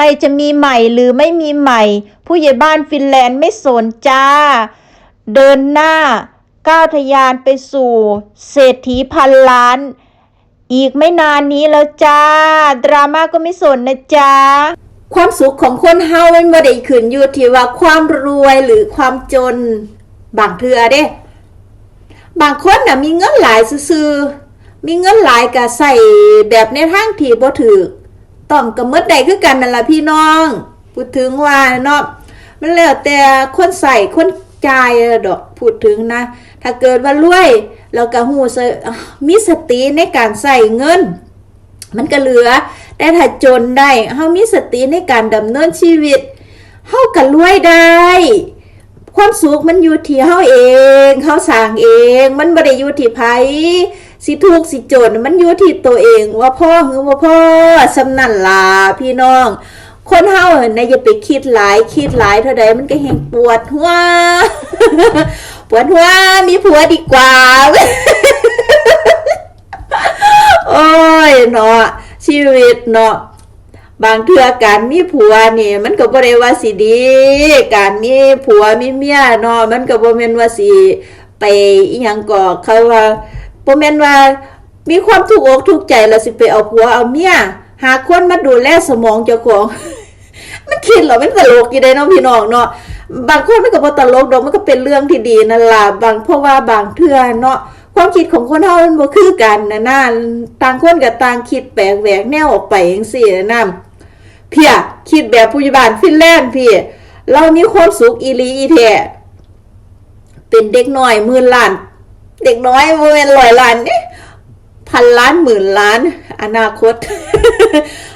รจะมีใหม่หรือไม่มีใหม่ ผู้ใหญ่บ้านฟินแลนด์ไม่สนจ้า เดินหน้า ก้าวทยานไปสู่ เศรษฐีพันล้าน อีกไม่นานนี้แล้วจ้า ดราม่าก็ไม่สนนะจ๊ะความสุขของคนเฮามันบ่ได้ขึ้นอยู่ที่ว่าความรวยหรือความจน บางเทือเด้ บางคนน่ะมีเงินหลายซื่อมีเงินหลายก็ใส่แบบในทางที่บ่ถูก ต้องก็หมดได้คือกันนั่นละพี่น้องพูดถึงว่าเนาะมันแล้วแต่คนใส่คนจ่ายดอกพูดถึงนะ ถ้าเกิดว่ารวยเราก็ฮู้ซะมีสติในการใส่เงิน มันก็เหลือ แต่ถ้าจนได้เฮามีสติในการดำเนินชีวิตเฮาก็รวยได้ความสุขมันอยู่ที่เฮาเองเฮาสร้างเอง มันบ่ได้อยู่ที่ไผ สิทุกสิจนมันอยู่ที่ตัวเองว่าพ่อหรือว่าพ่อสำนันล่ะพี่น้อง คนเฮาน่ะอย่าไปคิดหลายคิดหลายเท่าใดมันก็แห่งปวดหัวปวดหัวมีผัวดีกว่า โอ้ยเนาะชีวิตเนาะบางเทื่อการมีผัวนี่ มันก็บ่ได้ว่าสิดี การมีผัวมีเมียเนาะมันก็บ่แม่นว่าสิไปอีหยังก็เขาว่า บ่แม่นว่ามีความทุกอกทุกใจแล้วสิไปเอาผัวเอาเมียหาคนมาดูแลสมองเจ้าของ มันคิดเหรอมันตลกอยู่ได้เนาะพี่น้องเนาะบางคนมันก็บ่ตลกดอกมันก็เป็นเรื่องที่ดีนั่นล่ะบางเพราะว่าบางเทื่อเนาะความคิดของคนเฮามันบ่คือกันนะนะต่างคนก็ต่างคิดแปลกแหวกแนวออกไปจังซี่นะเพียคิดแบบผู้ใหญ่บ้านฟินแลนด์พี่เรามีความสุขอีลีอีแท้เป็นเด็กน้อยมื่นล้าน เด็กน้อยบ่แม่นร้อยล้านนี่พันล้านหมื่นล้าน อนาคต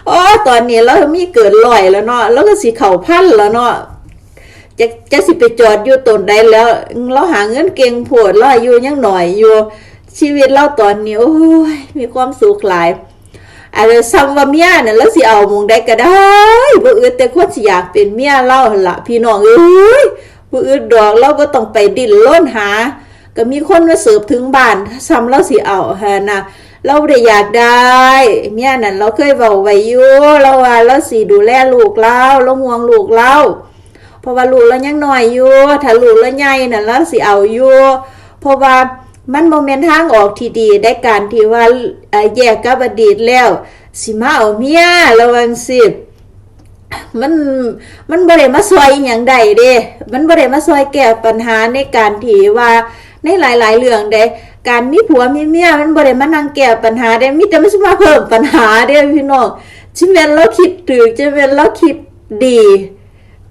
อ๋อตอนนี้เรามีเกินร้อยแล้วเนาะแล้วก็สิเข้าพันแล้วเนาะจะจะสิไปจอดอยู่ตนใดแล้ว เราหาเงินเก่งโพดเราอายุยังหน่อยอยู่ชีวิตเราตอนนี้โอ้ยมีความสุขหลายอะไรซ้ำว่าเมียเนี่ยแล้วสิเอามงใดก็ได้บ่อึดแต่คนสิอยากเป็นเมียเราหั่นล่ะพี่น้องเอ้ยบ่อึดดอกเราบ่ต้องไปดิ้นรนหา ก็มีคนมาเสิร์ฟถึงบ้านซ้ำเราสิเอาฮะนะเราได้อยากได้เมียนั่นเราเคยเว้าไว้อยู่เราว่าเราสิดูแลลูกเราเราห่วงลูกเราเพราะว่าลูกเรายังน้อยอยู่ถ้าลูกเราใหญ่น่ะเราสิเอาอยู่เพราะว่ามันบ่แม่นทางออกที่ดีได้การที่ว่าแยกกับอดีตแล้วสิมาเอาเมียระวังสิมันมันบ่ได้มาซอยอย่างใดเด้ มันบ่ได้มาซอยแก้ปัญหาในการที่ว่า ในหลายๆเรื่องเด้การมีผัวมีเมียมันบ่ได้มานั่งแก้ปัญหาเด้มีแต่มันสิมาเพิ่มปัญหาเด้พี่น้องชิแม่นเราคิดถูกจะเป็นเราคิดดี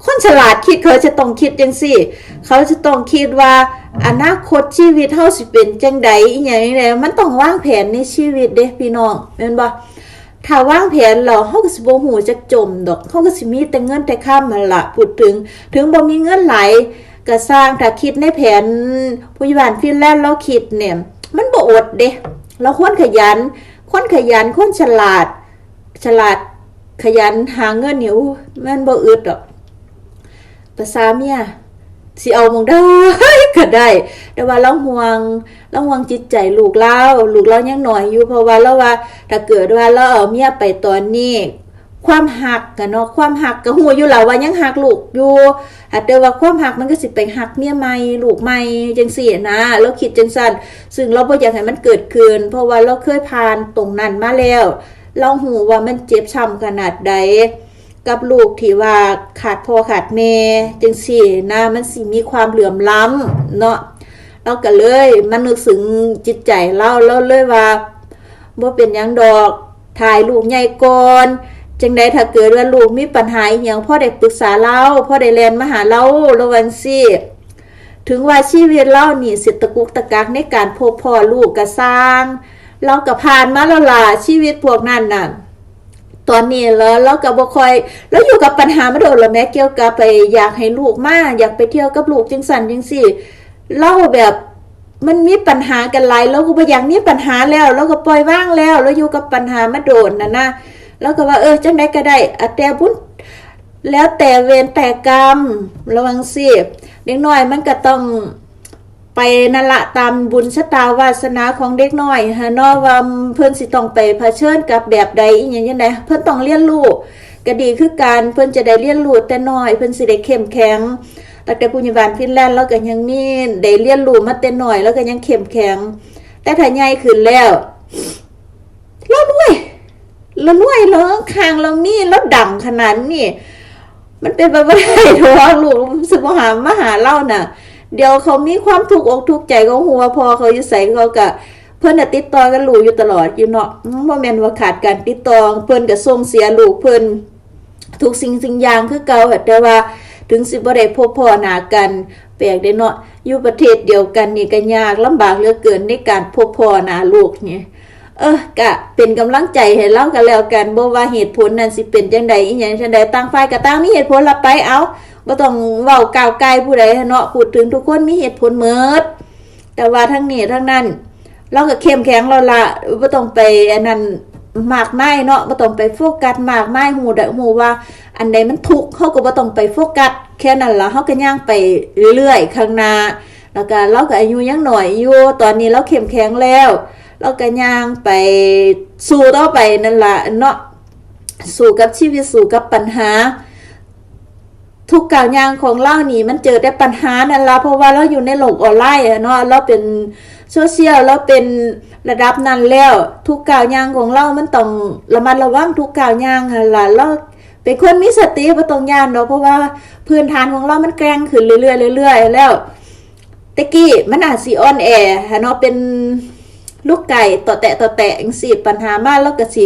คนฉลาดคิดเขาจะต้องคิดจังซี่ เขาจะต้องคิดว่าอนาคตชีวิตเฮาสิเป็นจังใดอีหยังไดมันต้องวางแผนในชีวิตเด้พี่น้องแม่นบ่ถ้าวางแผนแล้วเฮาก็สิบ่ฮู้จักจมดอกเฮาก็สิมีแต่เงินแต่ค่ามันละพูดถึง ถึงบ่มีเงินหลายก็สร้างถ้าคิดในแผนผู้ใหญ่บ้านฟินแลนด์เราคิดเนี่ย มันบ่อดเด้เราควรขยัน คนขยันคนฉลาด ฉลาดขยันหาเงินเนี่อู้มันบ่อึดดอกภาษาเมียสิเอามองได้ก็ได้ แต่ว่าเราห่วงเราห่วงจิตใจลูกเราลูกเรายังหน่อยอยู่เพราะว่าเราว่า ถ้าเกิดว่าเราเอาเมียไปตอนนี้ ความหักกันเนาะความหักก็หัวอยู่แล้วว่ายังหักลูกอยู่ถ้าแต่ว่าความหักมันก็สิไปหักเมียใหม่ลูกใหม่จังซี่นะเราคิดจังซั่นซึ่งเราบ่อยากให้มันเกิดขึ้นเพราะว่าเราเคยผ่านตรงนั้นมาแล้ว เราหูว่ามันเจ็บช้ำขนาดใดกับลูกที่ว่าขาดพ่อขาดแม่จังซี่นะมันสิมีความเหลื่อมล้ำเนาะเราก็เลยมันนึกถึงจิตใจเราเราเลยว่าบ่เป็นยังดอกถ่ายลูกใหญ่ก่อน จังใดถ้าเกิดว่าลูกมีปัญหาอย่างพ่อได้ปรึกษาเราพ่อได้แลนมาหาเราระวังสิถึงว่าชีวิตเรานี่สิตะกุกตะกักในการพบพ่อลูกก็สร้าง เราก็ผ่านมาแล้วล่ะชีวิตพวกนั้นน่ะตอนนี้แล้วเราก็บ่คอย แล้วอยู่กับปัญหามาโดนแล้วแม่เกี่ยวกับไปอยากให้ลูกมาอยากไปเที่ยวกับลูกจังสันจังสี่เล่าแบบมันมีปัญหากันหลายแล้วก็บ่อยากมีปัญหาแล้ว แล้วก็ปล่อยว่างแล้ว แล้วอยู่กับปัญหามาโดนนะนะ แล้วก็ว่าเออจังไดก็ได้อะแต่บุญแล้วแต่เวรแต่กรรมระวังสิเด็กน้อยมันก็ต้องไปนั่นละตามบุญชะตาวาสนาของเด็กน้อยฮะนาะว่าเพิ่นสิต้องไปเผชิญกับแบบใดอีหยังจังไดเพิ่นต้องเรียนรู้ก็ดีคือการเพิ่นจะได้เรียนรู้แต่น้อย เพิ่นสิได้เข้มแข็งตั้งแต่ผู้ใหญ่บ้านฟินแลนด์แล้วก็ยังมีได้เรียนรู้มาแต่น้อย แล้วก็ยังเข้มแข็งแต่ถ้าใหญ่ขึ้นแล้วเรารวย เรารวยเราคางเรามีเราดังขนาดนี้มันเป็นไปไม่ได้หรอกลูกสึกว่าหามาหาเล่าน่ะ เดี๋ยวเขามีความถูกข์อกถูกข์ใจเขาหัวพอเขาอยู่ใส่เขากะเพื่อนติดต่อกันลูกอยู่ตลอดอยู่เนาะว่าแม่นว่าขาดการติดต่อเพื่อนก็ส่งเสียลูกเพื่อนทุกสิ่งสิ่งอย่างคือเก่าแต่ว่าถึงสิบ่ได้พบพ่อหนากันแปลกได้เนาะอยู่ประเทศเดียวกันนี่ก็ยากลำบากเหลือเกินในการพบพ่อหน้าลูกเนี่ย เออกะเป็นกำลังใจให้เล่ากันแล้วกันบ่ว่าเหตุผลนั้นสิเป็นจังใดอีหยังจังใดต่างฝ่ายก็ต่างมีเหตุผลละไปเอาบ่ต้องเว้าก้าวไกลผู้ใดเนาะพูดถึงทุกคนมีเหตุผลหมดแต่ว่าทั้งนี้ทั้งนั้น เราก็เข้มแข็งเราละบ่ต้องไปอันนั้นมากมายเนาะบ่ต้องไปโฟกัสมากมายฮู้ได้ฮู้ว่า อันใดมันทุกข์เฮาก็บ่ต้องไปโฟกัสแค่นั้นล่ะเฮาก็ย่างไปเรื่อยๆข้างหน้าแล้วก็เราก็อายุยังหน้อยอยู่ตอนนี้เราเข้มแข็งแล้ว เราก็ย่างไปสู้ต่อไปนั่นละเนาะสู้กับชีวิตสู้กับปัญหา ทุกการย่างของเรานี่มันเจอแต่ปัญหานั่นละเพราะว่าเราอยู่ในโลกออนไลน์เนาะเราเป็นโซเชียลเราเป็นระดับนั้นแล้ว ทุกกาวย่างของเรามันต้องระมัดระวังทุกกาวย่างหั่นล่ะเราเป็นคนมีสติบ่ต้องย่านเนาะเพราะว่าพื้นฐานของเรามันแกร่งขึ้นเรื่อยๆเรื่อยๆแล้วตะกี้มันอาจสิอ่อนแอหั้นเนาะเป็น ลูกไก่ต่อแตะต่อแตะจังสิปัญหามากแล้วก็สิ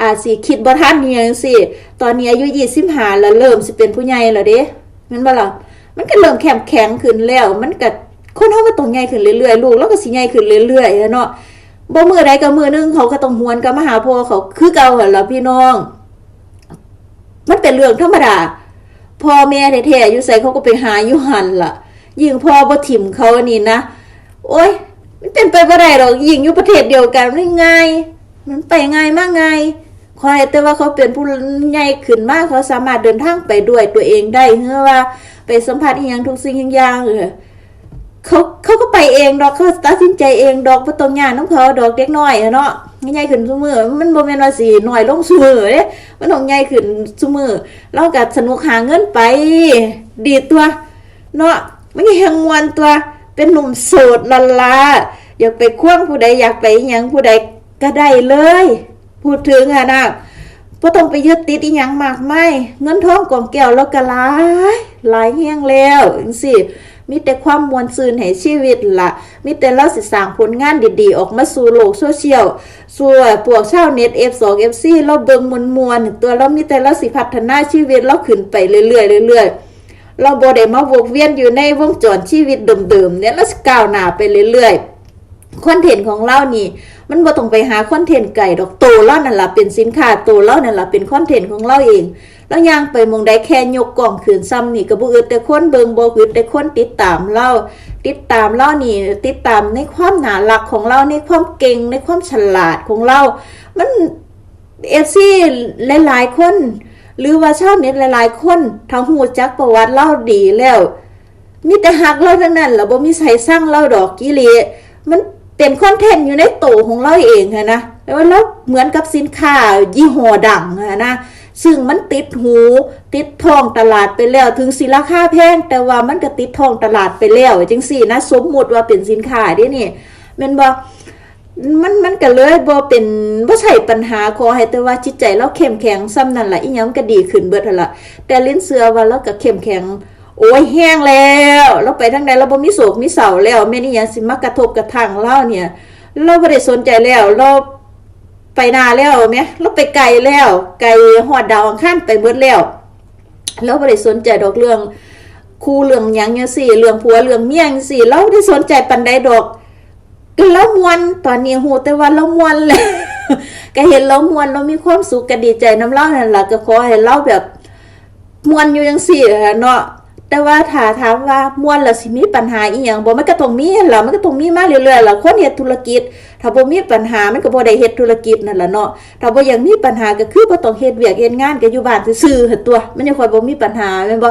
อาจสิคิดบ่ทันอหยังสิตอนนี้อายุ25แล้วเริ่มสิเป็นผู้ใหญ่แล้วเด้แม่นบ่ล่ะมันก็เริ่มแข็งแข็งขึ้นแล้ว มันก็คนเฮาก็ต้องใหญ่ขึ้นเรื่อยๆลูกแล้วก็สิใหญ่ขึ้นเรื่อยๆเนาะบ่มือใดก็มือหนึงเขาก็ต้องหวนกับมหาพ่อเขาคือเก่าหั่นล่ะพี่น้อง มันเป็นเรื่องธรรมดาพ่อแม่แท้ๆอยู่ไสเขาก็ไปหาอยู่หันล่ะ ยิ่งพ่อบ่ถิ่มเขานี่นะ โอ้ย มันเป็นไปบ่ได้หรอกยิงอยู่ประเทศเดียวกันมันง่าย มันไปง่ายมากง่ายคอยแต่ว่าเขาเป็นผู้ใหญ่ขึ้นมากเขาสามารถเดินทางไปด้วยตัวเองได้เพื่อว่าไปสัมผัสอีหยังทุกสิ่งทุกอย่างเออเขาเขาก็ไปเองดอกเขาตัดสินใจเองดอกบ่ต้องยานน้ำเขาดอกเด็กน้อยเนาะใหญ่ขึ้นซมือมันบ่แม่นว่าสิน้อยลงซุมื้อเด้มันต้องใหญ่ขึ้นซมือเราก็สนุกหาเงินไป ดีตัว เนาะมันยังมวนตัว เป็นหนุ่มโสดละลาอยากไปควงผู้ใดอยากไปยังผู้ใดก็ได้เลย พูดถึงอะนะบ่ต้องไปยึดติดอีหยังมากมายเงินทองกองแก้วแล้วก็หลายหลายแฮงแล้วจังซี่มีแต่ความมวลซืนให้ชีวิตละมีแต่เราสิสร้างผลงานดีๆ ออกมาสู่โลกโซเชียลสู่พวกชาวเน็ต F2 FC เราเบิ่งมวลๆตัวเรามีแต่เราสิพัฒนาชีวิตเราขึ้นไปเรื่อยๆเรื่อยๆ เราบ่ได้มาวนเวียนอยู่ในวงจรชีวิตเดิมๆเนี่ยเราก้าวหน้าไปเรื่อยๆคอนเทนต์ของเรานี่ มันบ่ต้องไปหาคอนเทนต์ไก่ดอกโตเรานั่นล่ะเป็นสินค้าโตเรานั่นล่ะเป็นคอนเทนต์ของเราเองแล้วย่างไปมองใดแค่ยกกล่องขืนซ้ำนี่ก็บ่อึดแต่คนเบิงบ่อึดแต่คนติดตามเราติดตามเรานี่ติดตามในความหน่ารักของเราในความเก่งในความฉลาดของเรา มันเอฟซีหลายๆคน หรือว่าชาวเน็ตหลายๆ คนทั้งหูจักประวัติเล่าดีแล้ว มีแต่หักเราทั้งนั้นแล้วบ่มีใส่สร้างเราดอกกิเลสมันเป็นคอนเทนต์อยู่ในโตวของเราเองนะแต่ว่าเราเหมือนกับสินค้ายี่ห้อดังนะซึ่งมันติดหูติดท้องตลาดไปแล้วถึงสิราคาแพงแต่ว่ามันก็ติดท้องตลาดไปแล้วจังสี่นะสมมุติว่าเป็นสินค้าดินี่ม่นบ่ มันมันก็เลยบ่เป็นบ่ใช่ปัญหาขอให้แต่ว่าจิตใจเราเข้มแข็งซ้ำนั่นล่ะอีหยังก็ดีขึ้นเบิดหั่นล่ะแต่ลิ้นเสือว่าเราก็เข้มแข็ง โอ้ยแห้งแล้วเราไปทางใดเราบ่มีโศกมีเศร้าแล้วแม่นี่หยังสิมากระทบกระทั่งเราเนี่ย เราบ่ได้สนใจแล้วเราไปนาแล้วแม่เราไปไกลแล้ว ไกลฮอดดาวอังคารไปเบิดแล้วเราบ่ได้สนใจดอกเรื่องคู่เรื่องหยังจังซี่เรื่องผัวเรื่องเมียจังซี่เราบ่ได้สนใจปานใดดอก ก็เรามวนตอนนี้หูแต่ว่าเรามวนเลยก็เห็นเรามวนเรามีความสุขก็ดีใจน้ำเล่านั่นแหละก็ขอให้เราแบบมวนอยู่ยังสี่เนาะแต่ว่าถาถามว่ามวนแล้วสิมีปัญหาอีหยังบ่มันก็ต้องมีแหละมันก็ต้องมีมาเรื่อยๆล่ะคนเฮ็ดธุรกิจ ถ้าบ่มีปัญหามันก็บ่ได้เฮ็ดธุรกิจนั่นล่ะเนาะถ้าบ่อยังมีปัญหาก็คือบ่ต้องเฮ็ดเวียกเฮ็ดงานก็อยู่บ้านซื่อๆหั่นตัว มันยังค่อยบ่มีปัญหาแม่นบ่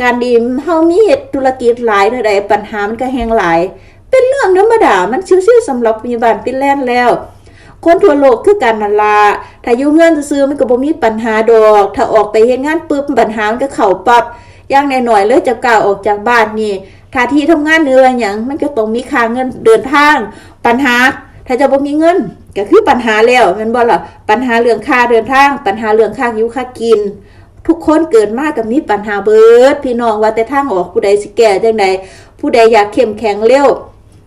การดีเฮามีเฮ็ดธุรกิจหลายเท่าใดปัญหามันก็แฮงหลาย เป็นเรื่องธรรมดา มันชิวๆสำหรับพยาบาลฟินแลนด์แล้ว คนทั่วโลกคือกันนั่นล่ะถ้าอยู่เงินซื้อมันก็บ่มีปัญหาดอก ถ้าออกไปเฮ็ดงานปุ๊บปัญหามันก็เข้าปับอย่างน้อยเลยจะก้าวออกจากบ้านนี่ถ้าที่ทำงานเหนือหยังมันก็ต้องมีค่าเงินเดินทาง ปัญหา ถ้าจะบ่มีเงินก็คือปัญหาแล้วแม่นบ่ล่ะปัญหาเรื่องค่าเดินทาง ปัญหาเรื่องค่าอยู่ค่ากิน ทุกคนเกิดมากับมีปัญหาเบิด พี่น้องว่าแต่ทางออกผู้ใดสิแก้จังใดผู้ใดอยากเข้มแข็งเร็ว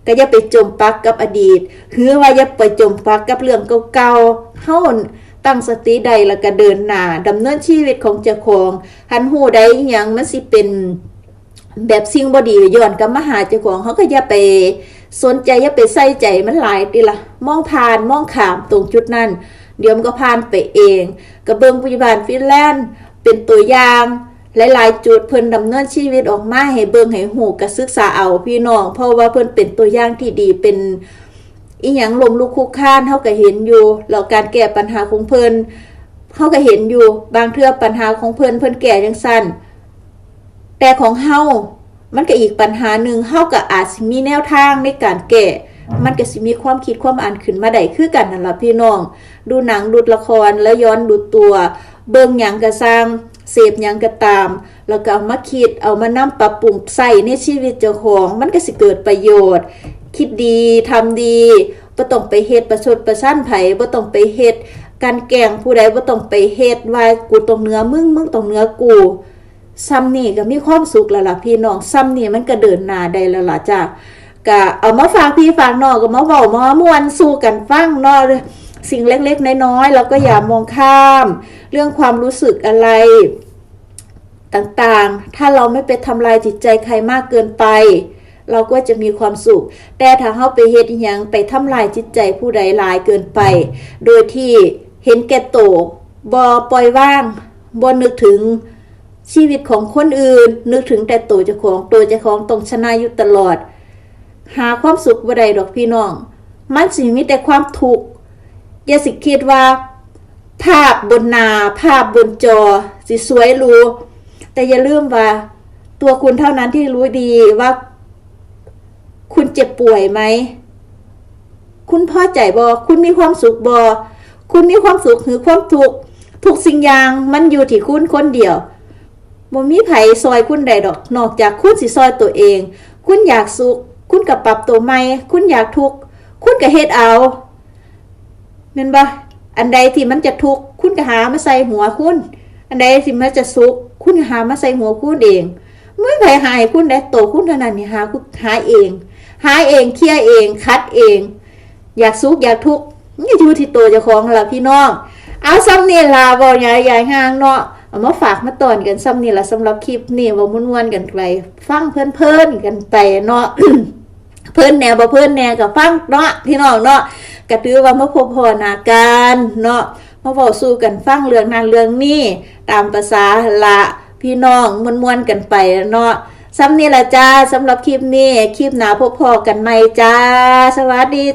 ก็อย่าไปจมปักกับอดีตหรือว่าอย่าไปจมปักกับเรื่องเก่าๆเฮาตั้งสติใดแล้วก็เดินหน้าดำเนินชีวิตของเจ้าของหันหูใดอหยังมันสิเป็นแบบสิ่งบ่ดีย้อนกับมาหาเจ้าของเขาก็อย่าไปสนใจอย่าไปใส่ใจมันหลายติละมองผ่านมองขามตรงจุดนั้น เดี๋ยวมันก็ผ่านไปเองกระเบิงพยาบาลฟินแลนด์เป็นตัวอย่าง หลายๆ จุดเพิ่นดำเนินชีวิตออกมาให้เบิงให้หูกระศึกษาเอาพี่น้อง เพราะว่าเพิ่นเป็นตัวอย่างที่ดีเป็นอีหยังลมลุกคุกค้านเฮาก็เห็นอยู่แล้วการแก้ปัญหาของเพิ่นเฮาก็เห็นอยู่บางเทื่อปัญหาของเพิ่นเพิ่นแก้จังซั่นแต่ของเฮามันก็อีกปัญหาหนึ่งเฮาก็อาจสิมีแนวทางในการแก้มันก็สิมีความคิดความอ่านขึ้นมาได้คือกันนั่นล่ะพี่น้อง ดูหนังดูละครแล้วย้อนดูตัว เบิ่งหยังก็สร้าง เสพยังก็ตาม แล้วก็เอามาคิดเอามานำปรับปรุงใส่ในชีวิตเจ้าของมันก็สิเกิดประโยชน์ คิดดีทำดีบ่ต้องไปเฮ็ดประชดประชันไผบ่ต้องไปเฮ็ดการแกงผู้ใดบ่ต้องไปเฮ็ดว่ากูต้องเนื้อมึงมึงต้องเนื้อกูซ้ำนี่ก็มีความสุขแล้วล่ะพี่น้องซ้ำนี่มันก็เดินหน้าได้แล้วล่ะจ้ะก็เอามาฝากพี่ฝากน้องก็มาเว้ามามวนสู้กันฟังเนาะ สิ่งเล็กๆ น้อยๆเราก็อย่ามองข้าม เรื่องความรู้สึกอะไรต่างๆ ถ้าเราไม่ไปทำลายจิตใจใครมากเกินไป เราก็จะมีความสุข แต่ถ้าเฮาไปเฮ็ดยังไปทำลายจิตใจผู้ใดหลายเกินไป โดยที่เห็นแก่โตวบ่ปล่อยว่างบ่นึกถึงชีวิตของคนอื่น นึกถึงแต่ตัวเจ้าของตัวเจ้าของต้องชนะอยู่ตลอด หาความสุขบ่ได้ดอกพี่น้อง มันสิมีแต่ความทุกข์ อย่าสิคิดว่า ภาพบนนา ภาพบนจอ สิสวยรู้ แต่อย่าลืมว่า ตัวคุณเท่านั้นที่รู้ดีว่า คุณเจ็บป่วยไหม คุณพอใจบอคุณมีความสุขบอคุณมีความสุขหรือความทุกข์ทุกสิ่งอย่างมันอยู่ที่คุณคนเดียวบ่มีไผซอยคุณใดดอก นอกจากคุณสิซอยตัวเอง คุณอยากสุข คุณกับปรับตัวใหม่ คุณอยากทุกข์ คุณก็เฮ็ดเอา แม่นบ่อันใดที่มันจะทุกข์คุณก็หามาใส่หัวคุณ อันใดที่มันจะสุข คุณหามาใส่หัวคุณเองไม่ไผหายคุณได้โตคุณเท่านั้นนี่หาคุณหาเอง หาเองเคลียร์เอง คัดเอง อยากสุขอยากทุกข์นี่อยู่ที่ตัวเจ้าของล่ะพี่น้องเอาซ้ำนี่ล่ะบ่ใหญ่ใหญ่ห่างเนาะเอามาฝากมาตอนกันซ้ำนี่ละสำหรับคลิปนี่ว่าม่วนๆกันไปฟังเพลินๆกันไปเนาะเพิ่อนแนวบ่เพิ่อนแนวกับฟังเนาะพี่น้องเนาะ กระตือว่ามาพบพอนาการเนาะมาเว้าสู้กันฟังเรื่องนั้นเรื่องนี้ตามภาษาละพี่น้องม่วนๆกันไปเนาะซ้ำนี่ละจ้าสำหรับคลิปนี้คลิปหนาพบพอกันใหม่จ้า สวัสดี